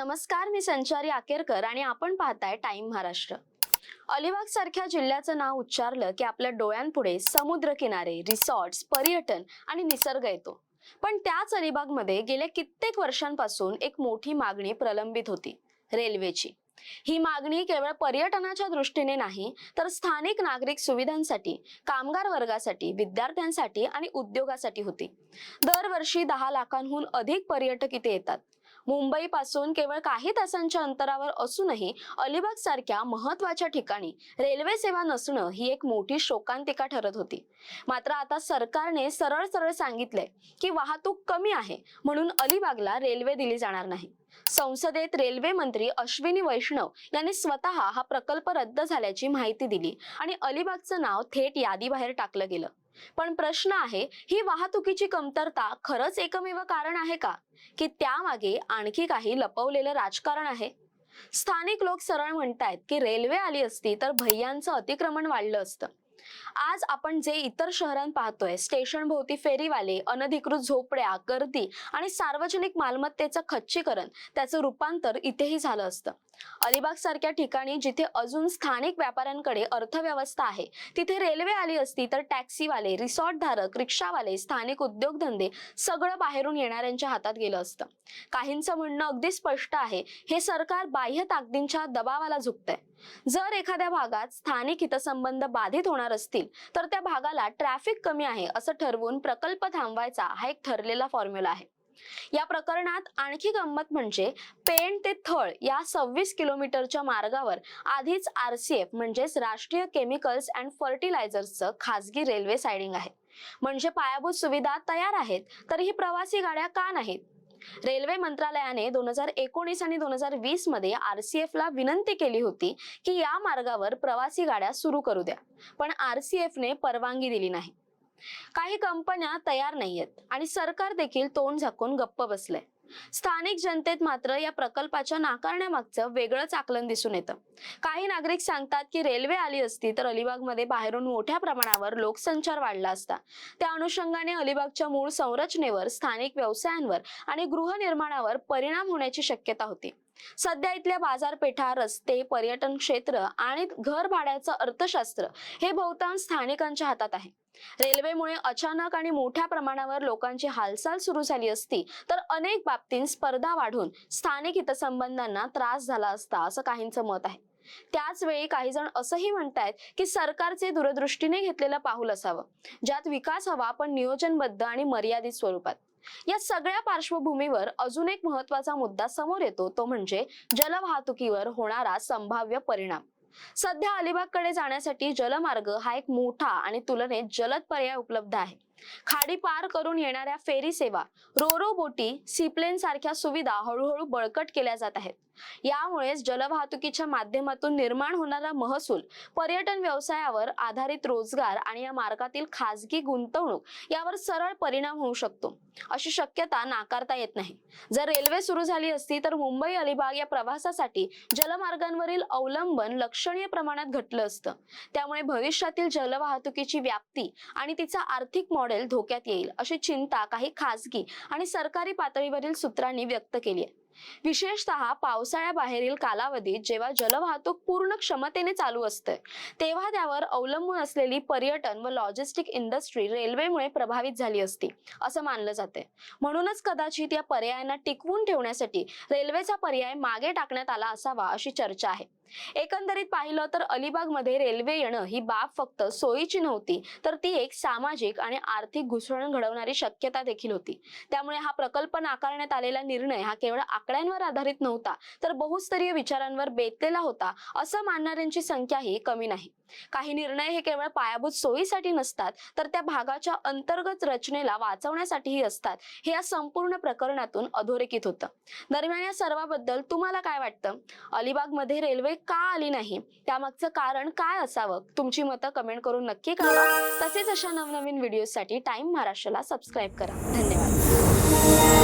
नमस्कार मी संचारी आकेरकर आणि आपण पाहताय टाइम महाराष्ट्र. अलिबाग सारख्या जिल्ह्याचं नाव उच्चारलं की आपल्या डोळ्यांपुढे समुद्र किनारे रिसॉर्ट्स पर्यटन आणि निसर्ग येतो. पण त्याच अलिबागमध्ये गेल्या कित्येक वर्षांपासून एक मोठी मागणी प्रलंबित होती रेल्वेची. ही मागणी केवळ पर्यटनाच्या दृष्टीने नाही तर स्थानिक नागरिक सुविधांसाठी कामगार वर्गासाठी विद्यार्थ्यांसाठी आणि उद्योगासाठी होती. दरवर्षी दहा लाखांहून अधिक पर्यटक इथे येतात. मुंबईपासून केवळ काही तासांच्या अंतरावर असूनही अलिबाग सारख्या महत्त्वाच्या ठिकाणी रेल्वे सेवा नसणं ही एक मोठी शोकांतिका ठरत होती. मात्र आता सरकारने सरळ सरळ सांगितलंय की वाहतूक कमी आहे म्हणून अलिबागला रेल्वे दिली जाणार नाही. संसदेत रेल्वे मंत्री अश्विनी वैष्णव यांनी स्वतः हा प्रकल्प रद्द झाल्याची माहिती दिली आणि अलिबागचं नाव थेट यादीबाहेर टाकलं गेलं. पण प्रश्न आहे ही वाहतुकीची कमतरता खरंच एकमेव कारण आहे का? की त्यामागे आणखी काही लपवलेलं राजकारण आहे? स्थानिक लोक सरळ म्हणतायत की रेल्वे आली असती तर भैयांचं अतिक्रमण वाढलं असतं. आज आपण जे इतर शहरांत पाहतोय स्टेशन भोवती फेरीवाले अनधिकृत झोपड्या गर्दी आणि सार्वजनिक मालमत्तेचं खच्चीकरण त्याचं रूपांतर इथेही झालं असतं. अलिबाग सारख्या ठिकाणी जिथे अजून स्थानिक व्यापाऱ्यांकडे अर्थव्यवस्था आहे तिथे रेल्वे आली असती तर टॅक्सीवाले रिसॉर्ट धारक रिक्षावाले स्थानिक उद्योगधंदे सगळं बाहेरून येणाऱ्यांच्या हातात गेलं असतं. काहींचं म्हणणं अगदी स्पष्ट आहे हे सरकार बाह्य ताकदींच्या दबावाला झुकतंय. जर एखाद्या भागात स्थानिक हितसंबंध बाधित होणार असतील तर त्या भागाला ट्रॅफिक कमी आहे असं ठरवून प्रकल्प थांबवायचा हा एक ठरलेला फॉर्म्युला आहे. या प्रकरणात आणखी गंमत म्हणजे पेण ते थळ या सव्वीस किलोमीटरच्या मार्गावर आधीच आरसीएफ म्हणजेच राष्ट्रीय केमिकल्स अँड फर्टिलायझर्सचं खासगी रेल्वे सायडिंग आहे. म्हणजे पायाभूत सुविधा तयार आहेत तर ही प्रवासी गाड्या का नाहीत? रेल्वे मंत्रालयाने दोन हजार एकोणीस आणि दोन हजार वीसमध्ये आरसीएफ ला विनंती केली होती की या मार्गावर प्रवासी गाड्या सुरू करू द्या. पण आरसीएफ ने परवानगी दिली नाही. काही कंपन्या तयार नाहीयेत आणि सरकार देखील तोंड झाकून गप्प बसलंय. स्थानिक जनतेत मात्र या प्रकल्पाच्या नाकारण्यामागचं वेगळंच आकलन दिसून येतं. काही नागरिक सांगतात की रेल्वे आली असती तर अलिबागमध्ये बाहेरून मोठ्या प्रमाणावर लोकसंचार वाढला असता. त्या अनुषंगाने अलिबागच्या मूळ संरचनेवर स्थानिक व्यवसायांवर आणि गृहनिर्माणावर परिणाम होण्याची शक्यता होती. सध्या इथल्या बाजारपेठा रस्ते पर्यटन क्षेत्र आणि घर भाड्याचं अर्थशास्त्र हे बहुतांश स्थानिकांच्या हातात आहे. रेल्वेमुळे अचानक आणि मोठ्या प्रमाणावर लोकांची हालचाल सुरू झाली असती तर अनेक बाबतीत स्पर्धा वाढून स्थानिक हितसंबंधांना त्रास झाला असता असं काहींचं मत आहे. त्याच वेळी काही जण असंही म्हणतायत की सरकारचे दूरदृष्टीने घेतलेलं पाऊल असावं ज्यात विकास हवा पण नियोजनबद्ध आणि मर्यादित स्वरूपात. या सगळ्या पार्श्वभूमीवर अजून एक महत्त्वाचा मुद्दा समोर येतो तो म्हणजे जलवाहतुकीवर होणारा संभाव्य परिणाम. सध्या अलिबागकडे जाण्यासाठी जलमार्ग हा एक मोठा आणि तुलनेत जलद पर्याय उपलब्ध आहे. खाडी पार करून येणाऱ्या फेरी सेवा रोरो बोटी सीप्लेन सारख्या सुविधा हळूहळू बळकट केल्या जात आहेत. यामुळेच जलवाहतुकीच्या माध्यमातून निर्माण होणारा महसूल पर्यटन व्यवसायावर आधारित रोजगार आणि या मार्गातील खाजगी गुंतवणूक यावर सरळ परिणाम होऊ शकतो. अशी शक्यता नाकारता येत नाही. जर रेल्वे सुरू झाली असती तर मुंबई अलिबाग या प्रवासासाठी जलमार्गांवरील अवलंबन लक्षणीय प्रमाणात घटलं असतं. त्यामुळे भविष्यातील जलवाहतुकीची व्याप्ती आणि तिचा आर्थिक मॉडेल धोक्यात येईल अशी चिंता काही खासगी आणि सरकारी पातळीवरील सूत्रांनी व्यक्त केली आहे. विशेषतः पावसाळ्याबाहेरील कालावधीत जेव्हा जलवाहतूक पूर्ण क्षमतेने चालू असते तेव्हा त्यावर अवलंबून असलेली पर्यटन व लॉजिस्टिक इंडस्ट्री रेल्वेमुळे प्रभावित झाली असती असं मानलं जाते. म्हणूनच कदाचित या पर्यायांना टिकवून ठेवण्यासाठी रेल्वेचा पर्याय मागे टाकण्यात आला असावा अशी चर्चा आहे. एकंदरीत पाहिलं तर अलिबागमध्ये रेल्वे येणं ही बाब फक्त सोयीची नव्हती तर ती एक सामाजिक आणि आर्थिक घुसळण घडवणारी शक्यता देखील होती. त्यामुळे हा प्रकल्प नाकारण्यात आलेला निर्णय हा केवळ आकड्यांवर आधारित नव्हता तर बहुस्तरीय विचारांवर बेतलेला होता असं मानणाऱ्यांची संख्याही कमी नाही. काही निर्णय हे केवळ पायाभूत सोयीसाठी नसतात तर त्या भागाच्या अंतर्गत रचनेला वाचवण्यासाठीही असतात हे या संपूर्ण प्रकरणातून अधोरेखित होतं. दरम्यान या सर्वाबद्दल तुम्हाला काय वाटतं? अलिबागमध्ये रेल्वे का आली नाही? त्यामागचं कारण काय असावं? तुमची मतं कमेंट करून नक्की कळवा. तसेच अशा नवनवीन व्हिडिओसाठी टाइम महाराष्ट्राला सबस्क्राईब करा. धन्यवाद.